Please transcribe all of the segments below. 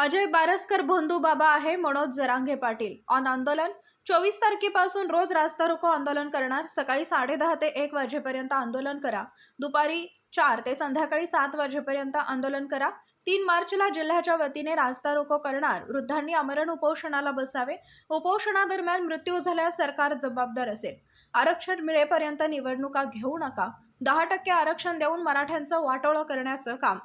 अजय बारसकर भोंदू बाबा आहे मनोज जरांगे पाटील. ऑन आंदोलन. चोवीस तारखेपासून रोज रास्ता रोको आंदोलन करणार. सकाळी साडेदहा ते एक वाजेपर्यंत आंदोलन करा. दुपारी चार ते संध्याकाळी सात वाजेपर्यंत आंदोलन करा. तीन मार्चला जिल्ह्याच्या वतीने रास्ता रोको करणार. वृद्धांनी आमरण उपोषणाला बसावे. उपोषणादरम्यान मृत्यू झाल्यास सरकार जबाबदार असेल. आरक्षण मिळेपर्यंत निवडणुका घेऊ नका. दहा टक्के आरक्षण देऊन मराठ्यांचं वाटोळं करण्याचं काम.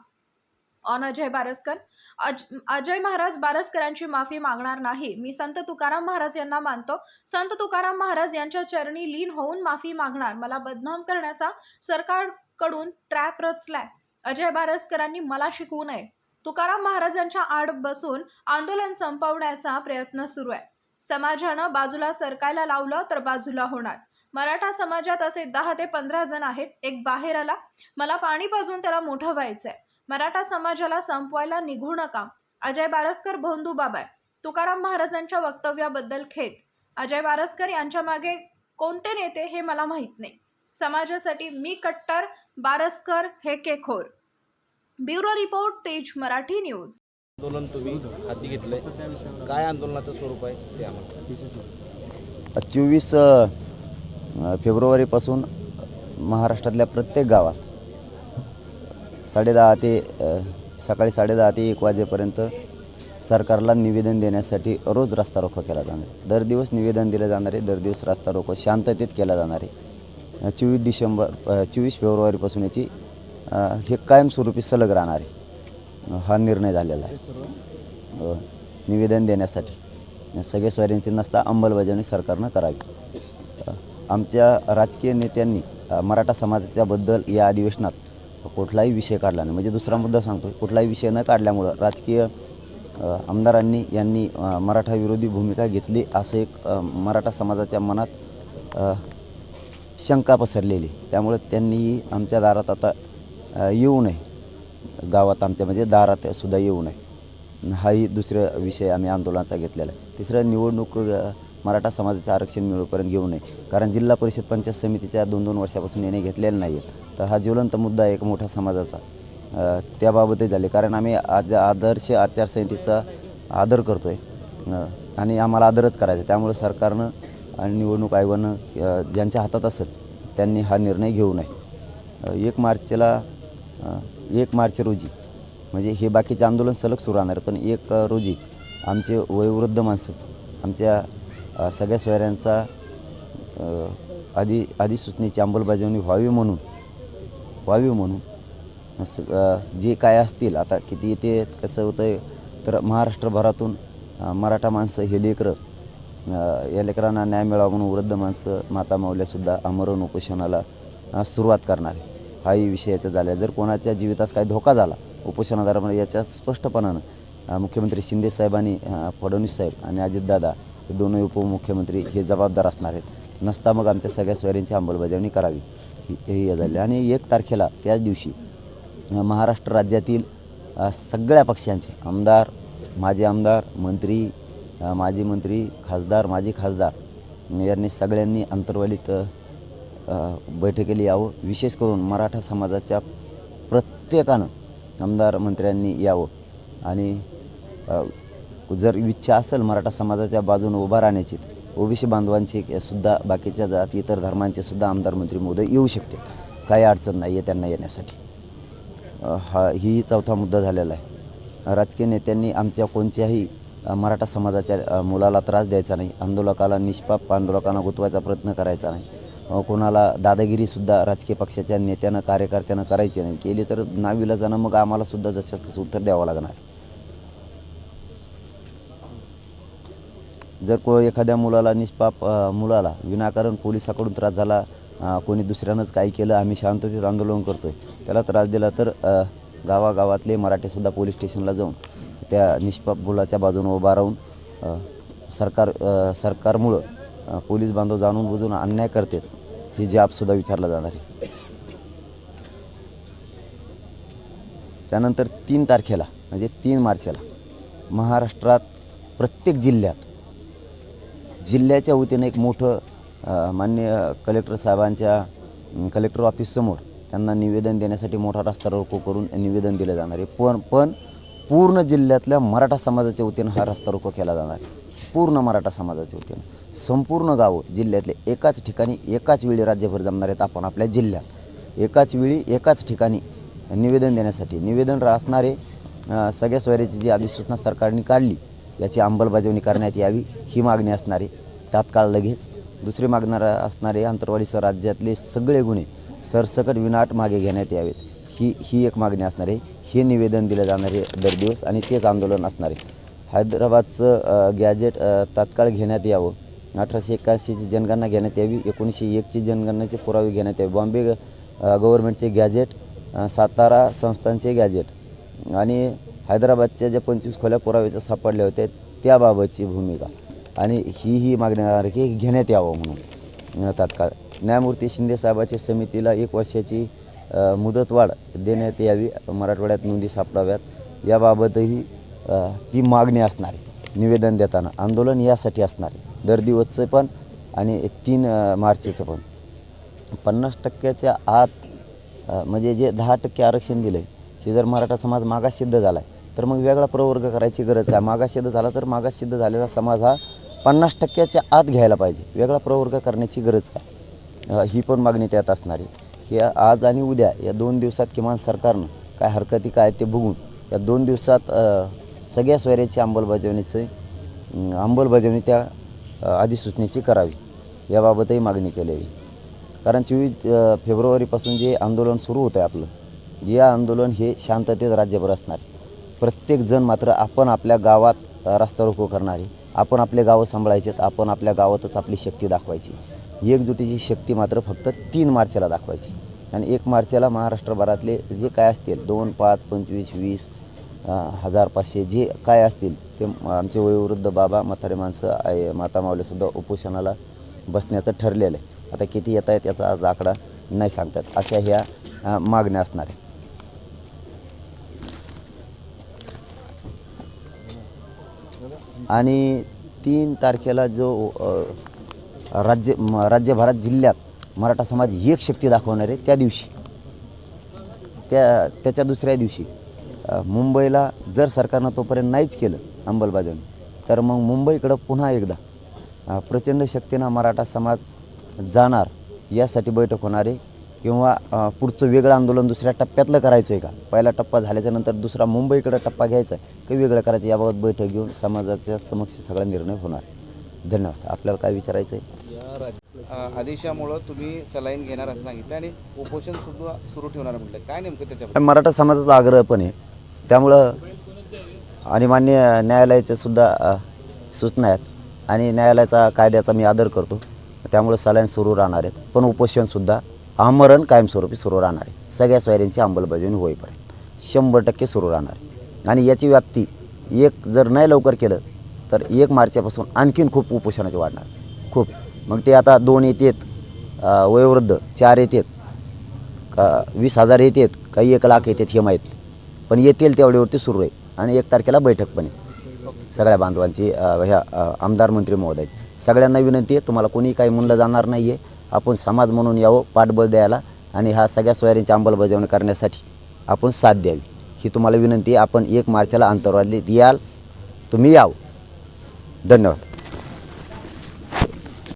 ऑन अजय बारसकर. अज अजय महाराज बारसकरांची माफी मागणार नाही. मी संत तुकाराम महाराज यांना मानतो. संत तुकाराम महाराज यांच्या चरणी लीन होऊन माफी मागणार. मला बदनाम करण्याचा सरकारकडून ट्रॅप रचलाय. अजय बारसकरांनी मला शिकवू नये. तुकाराम महाराजांच्या आड बसून आंदोलन संपवण्याचा प्रयत्न सुरू आहे. समाजानं बाजूला सरकायला लावलं तर बाजूला होणार. मराठा समाजात असे दहा ते पंधरा जण आहेत. एक बाहेर आला. मला पाणी पाजून त्याला मोठं व्हायचंय. मराठा समाजाला संपवायला निघू नका. अजय बारसकर भोंदू बाबाय. तुकाराम महाराजांच्या वक्तव्याबद्दल खेद. अजय बारसकर यांच्या मागे कोणते नेते हे मला माहीत नाही. समाजासाठी मी कट्टर बारसकर हे केखोर. ब्युरो रिपोर्ट तेज मराठी न्यूज. आंदोलन तुम्ही हाती घेतलंय. काय आंदोलनाचं स्वरूप आहे ते आम्हाला चोवीस फेब्रुवारीपासून महाराष्ट्रातल्या प्रत्येक गावात साडेदहा ते सकाळी साडेदहा ते एक वाजेपर्यंत सरकारला निवेदन देण्यासाठी रोज रास्ता रोको केला जाणार आहे. दर दिवस निवेदन दिलं जाणार आहे दर दिवस रास्ता रोको शांततेत केला जाणार आहे. चोवीस डिसेंबर चोवीस फेब्रुवारीपासून याची हे कायमस्वरूपी सलग राहणार आहे. हा निर्णय झालेला आहे. निवेदन देण्यासाठी. सगळे स्वारींची नसता अंमलबजावणी सरकारनं करावी. आमच्या राजकीय नेत्यांनी मराठा समाजाच्याबद्दल या अधिवेशनात कुठलाही विषय काढला नाही. म्हणजे दुसरा मुद्दा सांगतो कुठलाही विषय न काढल्यामुळं राजकीय आमदारांनी यांनी मराठा विरोधी भूमिका घेतली असं एक मराठा समाजाच्या मनात शंका पसरलेली. त्यामुळे त्यांनीही आमच्या दारात आता येऊ नये. गावात आमच्या म्हणजे दारात सुद्धा येऊ नये. हाही दुसरा विषय आम्ही आंदोलनाचा घेतलेला आहे. तिसरं निवडणूक मराठा समाजाचं आरक्षण मिळूपर्यंत घेऊ नये. कारण जिल्हा परिषद पंचायत समितीच्या दोन दोन वर्षापासून निर्णय घेतलेला नाही आहेत तर हा ज्वलंत मुद्दा आहे एक मोठा समाजाचा. त्याबाबतही झाले. कारण आम्ही आज आदर्श आचारसंहितेचा आदर करतो आहे आणि आम्हाला आदरच करायचा आहे. त्यामुळे सरकारनं आणि निवडणूक आयोगानं ज्यांच्या हातात असत त्यांनी हा निर्णय घेऊ नये. एक मार्चला एक मार्च रोजी म्हणजे हे बाकीचे आंदोलन सलग सुरू राहणार पण एक रोजी आमचे वयोवृद्ध माणसं आमच्या सगळ्या सोयऱ्यांचा आधी अधिसूचनेची अंमलबजावणी व्हावी म्हणून व्हावी म्हणून. असं जे काय असतील आता किती येते कसं होतं आहे तर महाराष्ट्रभरातून मराठा माणसं हे लेकरं या लेकरांना न्याय मिळावा म्हणून वृद्ध माणसं माता माऊल्यासुद्धा आमरण उपोषणाला सुरुवात करणार आहे. हाही विषय याचा झाला जर कोणाच्या जीवितास काही धोका झाला उपोषणादारामध्ये याच्या स्पष्टपणानं मुख्यमंत्री शिंदे साहेबांनी फडणवीस साहेब आणि अजितदादा हे दोनही उपमुख्यमंत्री हे जबाबदार असणार आहेत. नसता मग आमच्या सगळ्या स्वारींची अंमलबजावणी करावी. ही हे झाले. आणि एक तारखेला त्याच दिवशी महाराष्ट्र राज्यातील सगळ्या पक्षांचे आमदार माजी आमदार मंत्री माजी मंत्री खासदार माजी खासदार यांनी सगळ्यांनी अंतर्वालीत बैठकीला यावं. विशेष करून मराठा समाजाच्या प्रत्येकानं आमदार मंत्र्यांनी यावं. आणि जर इच्छा असेल मराठा समाजाच्या बाजूने उभा राहण्याची ओबीसी बांधवांचे सुद्धा बाकीच्या जाती इतर धर्मांचे सुद्धा आमदार मंत्री महोदय येऊ शकते. काही अडचण नाही आहे त्यांना येण्यासाठी. हा ही चौथा मुद्दा झालेला आहे. राजकीय नेत्यांनी आमच्या कोणत्याही मराठा समाजाच्या मुलाला त्रास द्यायचा नाही आंदोलकाला निष्पाप आंदोलकांना गुंतवायचा प्रयत्न करायचा नाही. कोणाला दादागिरीसुद्धा राजकीय पक्षाच्या नेत्यानं कार्यकर्त्यानं करायची नाही. केली तर नाविला जाणं मग आम्हालासुद्धा जसं तसं उत्तर द्यावं लागणार. जर को एखाद्या मुलाला निष्पाप मुलाला विनाकारण पोलिसाकडून त्रास झाला कोणी दुसऱ्यानंच काही केलं आम्ही शांततेत आंदोलन करतो आहे त्याला त्रास दिला तर गावागावातले मराठीसुद्धा पोलीस स्टेशनला जाऊन त्या निष्पाप मुलाच्या बाजूने उभा राहून सरकार सरकारमुळं पोलीस बांधव जाणून बुजून अन्याय करतात ही जाबसुद्धा विचारला जाणार आहे. त्यानंतर तीन तारखेला म्हणजे तीन मार्चला महाराष्ट्रात प्रत्येक जिल्ह्यात जिल्ह्याच्या वतीनं एक मोठं मान्य कलेक्टर साहेबांच्या कलेक्टर ऑफिससमोर त्यांना निवेदन देण्यासाठी मोठा रस्ता रोको करून निवेदन दिलं जाणार आहे. पण पण पूर्ण जिल्ह्यातल्या मराठा समाजाच्या वतीनं हा रस्ता रोको केला जाणार आहे. पूर्ण मराठा समाजाच्या वतीनं. संपूर्ण गावं जिल्ह्यातले एकाच ठिकाणी एकाच वेळी राज्यभर जमणार आहेत आपण आपल्या जिल्ह्यात. एकाच वेळी एकाच ठिकाणी निवेदन देण्यासाठी. निवेदन असणारे सगळ्या सोयऱ्याची जी अधिसूचना सरकारने काढली याची अंमलबजावणी करण्यात यावी ही मागणी असणारे. तात्काळ लगेच दुसरी मागणार असणारे आंतरवाडीसह राज्यातले सगळे गुन्हे सरसकट विनाट मागे घेण्यात यावेत. ही ही एक मागणी असणार आहे. हे निवेदन दिलं जाणार आहे दर दिवस आणि तेच आंदोलन असणार आहे. हैदराबादचं गॅजेट तात्काळ घेण्यात यावं. अठराशे एक्क्याऐंशीची जनगणना घेण्यात यावी. एकोणीसशे एकची जनगणनेचे पुरावे घेण्यात यावे. बॉम्बे गव्हर्मेंटचे गव्हर्नमेंटचे गॅजेट सातारा संस्थांचे गॅजेट आणि हैदराबादच्या ज्या पंचवीस खोल्या पुराव्याच्या सापडल्या होत्या त्याबाबतची भूमिका. आणि ही ही मागणी घेण्यात यावं म्हणून. तात्काळ. न्यायमूर्ती शिंदेसाहेबाच्या समितीला एक वर्षाची मुदतवाढ देण्यात यावी मराठवाड्यात नोंदी सापडाव्यात. याबाबतही ती मागणी असणार आहे निवेदन देताना. आंदोलन यासाठी असणार. आहे दर दिवसचं पण आणि तीन मार्चचं पण. पन्नास टक्क्याच्या आत म्हणजे जे दहा टक्के आरक्षण दिलं आहे हे जर मराठा समाज मागास सिद्ध झाला आहे तर मग वेगळा प्रवर्ग करायची गरज काय? मागास सिद्ध झाला तर मागास सिद्ध झालेला समाज हा पन्नास टक्क्याच्या आत घ्यायला पाहिजे. वेगळा प्रवर्ग करण्याची गरज काय? ही पण मागणी त्यात असणारी की आज आणि उद्या या दोन दिवसात किमान सरकारनं काय हरकती काय ते बघून या दोन दिवसात सगळ्या सोयऱ्याची अंमलबजावणीचं अंमलबजावणी त्या अधिसूचनेची करावी. याबाबतही मागणी केलेली कारण चोवीस फेब्रुवारीपासून जे आंदोलन सुरू होतं आहे आपलं जे आंदोलन हे शांततेत राज्यभर असणार प्रत्येकजण मात्र आपण आपल्या गावात रस्ता रोको करणारे. आपण आपले गावं सांभाळायचे आपण आपल्या गावातच आपली शक्ती दाखवायची. एकजुटीची शक्ती मात्र फक्त तीन मार्चला दाखवायची. आणि एक मार्चला महाराष्ट्रभरातले जे काय असतील दोन पाच पंचवीस वीस हजार पाचशे जे काय असतील ते आमचे वयोवृद्ध बाबा म्हातारे माणसं आई माता मावलेसुद्धा उपोषणाला बसण्याचं ठरलेलं आहे. आता किती येत आहेत याचा आज आकडा नाही सांगतात. अशा ह्या मागण्या असणार आहे आणि तीन तारखेला जो राज्य म- राज्यभरात जिल्ह्यात मराठा समाज एक शक्ती दाखवणार आहे त्या दिवशी. त्या त्याच्या दुसऱ्या दिवशी. मुंबईला जर सरकारनं तोपर्यंत नाहीच केलं अंमलबजावणी तर मग मुंबईकडं पुन्हा एकदा प्रचंड शक्तीनं मराठा समाज जाणार यासाठी बैठक होणार आहे. किंवा पुढचं वेगळं आंदोलन दुसऱ्या टप्प्यातलं करायचं आहे का? पहिला टप्पा झाल्याच्यानंतर दुसरा मुंबईकडं टप्पा घ्यायचा आहे की? वेगळं करायचं याबाबत बैठक घेऊन समाजाच्या समक्ष सगळा निर्णय होणार धन्यवाद. आपल्याला काय विचारायचं आहे आदेशामुळं तुम्ही सलाईन घेणार असं सांगितलं आणि उपोषण सुद्धा सुरू ठेवणार म्हटलं. काय नेमकं त्याच्याबद्दल? मराठा समाजाचा आग्रह पण आहे. त्यामुळं आणि मान्य न्यायालयाच्या सुद्धा सूचना आहेत. आणि न्यायालयाचा कायद्याचा मी आदर करतो. त्यामुळं सलाईन सुरू राहणार आहेत. पण उपोषणसुद्धा आमरण कायमस्वरूपी सुरू राहणार आहे. सगळ्या सोयऱ्यांची अंमलबजावणी होईपर्यंत शंभर टक्के सुरू राहणार आहे. आणि याची व्याप्ती एक जर नाही लवकर केलं तर एक मार्चपासून आणखीन खूप उपोषणाचे वाढणार खूप. मग ते आता दोन येतेत वयोवृद्ध चार येतेत का वीस हजार येतात काही एक लाख येतात हे माहीत पण येतील तेवढ्यावरती सुरू आहे. आणि एक तारखेला बैठक पण आहे. सगळ्या बांधवांची ह्या आमदार मंत्री महोदयाची. सगळ्यांना विनंती आहे तुम्हाला कोणी काही म्हणलं जाणार नाही आहे आपण समाज म्हणून यावं पाठबळ द्यायला आणि ह्या सगळ्या सोयऱ्यांची अंमलबजावणी करण्यासाठी आपण साथ द्यावी. ही तुम्हाला विनंती आपण एक मार्चला अंतर्वादली याल. तुम्ही याव. धन्यवाद.